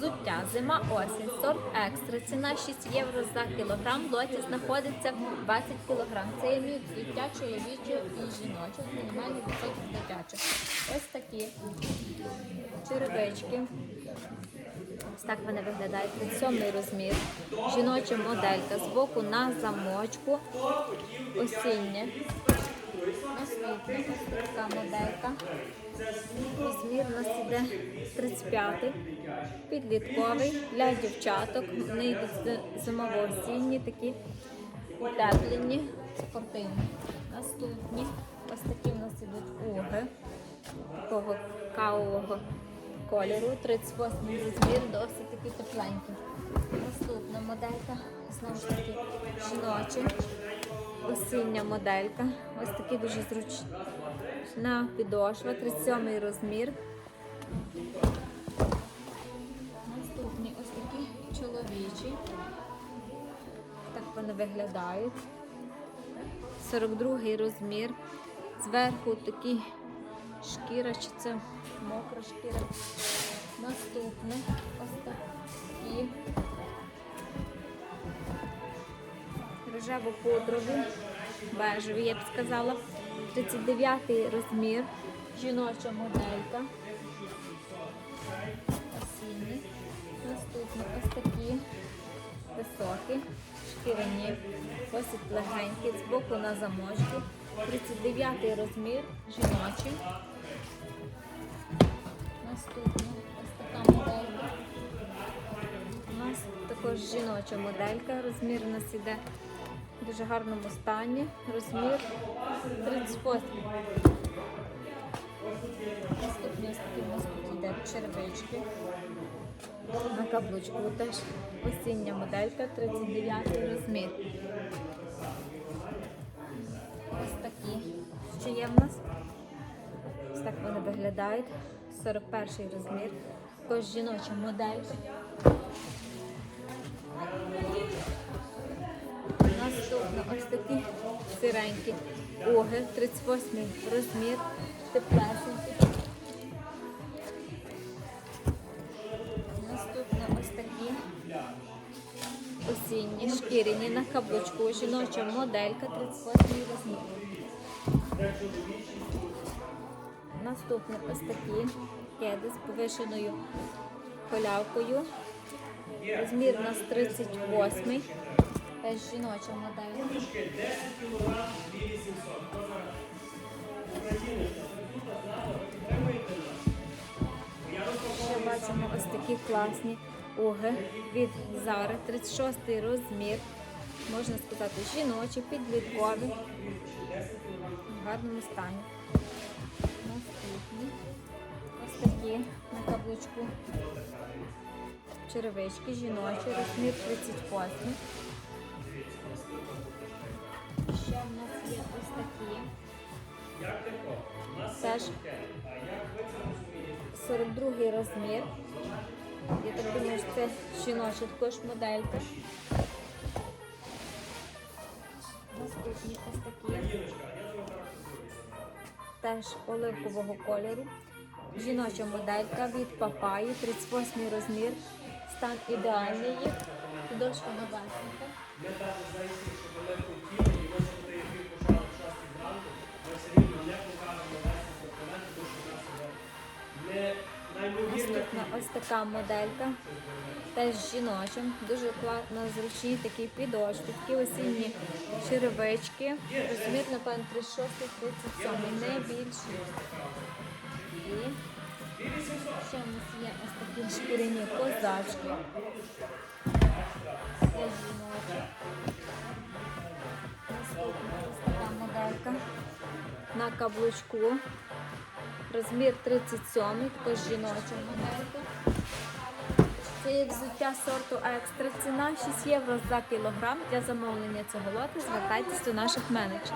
Взуття зима осінь, сорт екстра. Ціна 6 євро за кілограм. Лоті знаходиться 20 кілограм. Це є мікс взуття чоловічого і жіночого. Мінімальний відсоток дитячих. Ось такі черевички. Ось так вони виглядають. 37 розмір. Жіноча моделька з боку на замочку. Осіннє. Наступна така моделька. Розмір у нас іде 35-й, підлітковий для дівчаток. Вони йдуть зимово-осінні, такі утеплені, спортивні. Наступні ось такі в нас ідуть уги такого кавового кольору. 38 розмір, досить такі тепленькі. Наступна моделька, знову ж таки, жіночі. Осіння моделька. Ось такі дуже зручна підошва, 37 розмір. Наступні ось такі чоловічі. Так вони виглядають. 42 розмір. Зверху такі шкіра, чи це мокра шкіра. Наступне ось такі. Рожево-пудрові, бежеві, я б сказала. 39 розмір. Жіноча моделька. Осінні. Наступні ось такі високі, шкіряні, досить легенькі, з боку на замочку. 39 розмір, жіночий. Наступна також жіноча моделька. Розмір у нас іде в дуже гарному стані. Розмір 38. Наступні ось у нас тут йде червички. На каблучку теж осіння моделька, 39 розмір. Ось такі, що є в нас. Ось так вони виглядають. 41 розмір. Також жіноча моделька. Сиренькі уги, 38 розмір, теплесенькі. Наступно ось такі осінні, шкіряні на каблучку, жіноча моделька, 38 розмір. Наступне ось такі кеди з повишеною колявкою. Розмір у нас 38. Теж жіноча модель. Ще бачимо ось такі класні уги від Зари. 36 розмір. Можна сказати, жіночі, підліткові. В гарному стані. Наступні. Ось такі на каблучку. Черевички жіночі, розмір 38. 42 розмір. Я так думаю, що це жіноча також моделька. Наступні ось такі. Теж оливкового кольору. Жіноча моделька від папаї, 38 розмір. Стан ідеальний їх. Підошва новесенька. Ось така моделька. Теж жіночим. Дуже класно, зручні такі підошви, такі осінні черевички. Розмір, напевно, 36-37, не більше. І ще в нас є ось такі шкіряні козачки. Це жіночі. Наступна ось така моделька на каблучку. Розмір 37, також жіночого моделька. Це є взуття сорту екстра. Ціна 6 євро за кілограм. Для замовлення цього лоту звертайтесь до наших менеджерів.